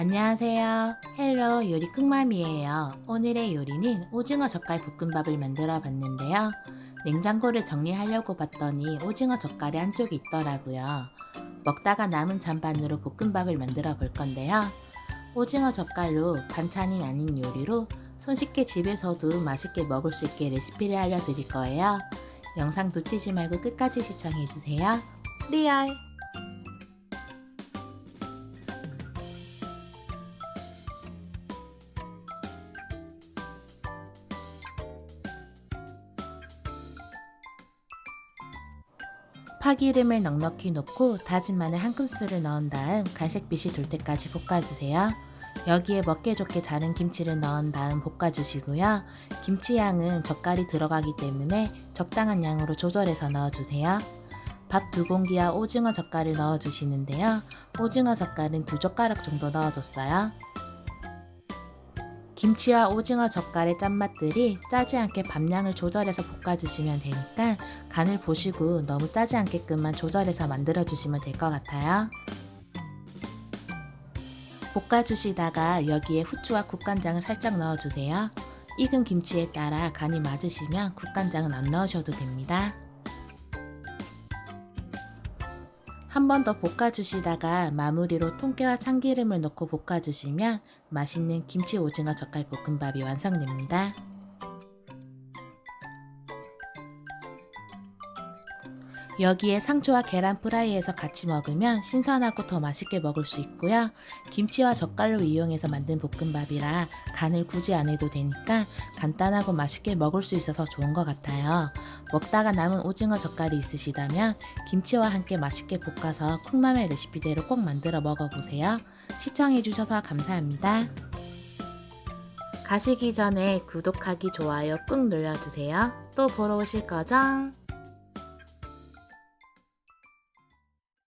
안녕하세요. 헬로 요리 쿡맘이에요. 오늘의 요리는 오징어 젓갈 볶음밥을 만들어 봤는데요. 냉장고를 정리하려고 봤더니 오징어 젓갈이 한쪽에 있더라고요. 먹다가 남은 잔반으로 볶음밥을 만들어 볼 건데요. 오징어 젓갈로 반찬이 아닌 요리로 손쉽게 집에서도 맛있게 먹을 수 있게 레시피를 알려드릴 거예요. 영상 놓치지 말고 끝까지 시청해주세요. 리얼! 파기름을 넉넉히 넣고 다진 마늘 한 큰술을 넣은 다음 갈색빛이 돌 때까지 볶아주세요. 여기에 먹기 좋게 자른 김치를 넣은 다음 볶아주시고요. 김치 양은 젓갈이 들어가기 때문에 적당한 양으로 조절해서 넣어주세요. 밥 두 공기와 오징어 젓갈을 넣어주시는데요. 오징어 젓갈은 두 젓가락 정도 넣어줬어요. 김치와 오징어 젓갈의 짠맛들이 짜지 않게 밥량을 조절해서 볶아주시면 되니까 간을 보시고 너무 짜지 않게끔만 조절해서 만들어주시면 될 것 같아요. 볶아주시다가 여기에 후추와 국간장을 살짝 넣어주세요. 익은 김치에 따라 간이 맞으시면 국간장은 안 넣으셔도 됩니다. 한 번 더 볶아주시다가 마무리로 통깨와 참기름을 넣고 볶아주시면 맛있는 김치 오징어 젓갈 볶음밥이 완성됩니다. 여기에 상추와 계란 프라이해서 같이 먹으면 신선하고 더 맛있게 먹을 수 있고요. 김치와 젓갈로 이용해서 만든 볶음밥이라 간을 굳이 안 해도 되니까 간단하고 맛있게 먹을 수 있어서 좋은 것 같아요. 먹다가 남은 오징어 젓갈이 있으시다면 김치와 함께 맛있게 볶아서 콩맘의 레시피대로 꼭 만들어 먹어보세요. 시청해주셔서 감사합니다. 가시기 전에 구독하기, 좋아요 꾹 눌러주세요. 또 보러 오실 거죠?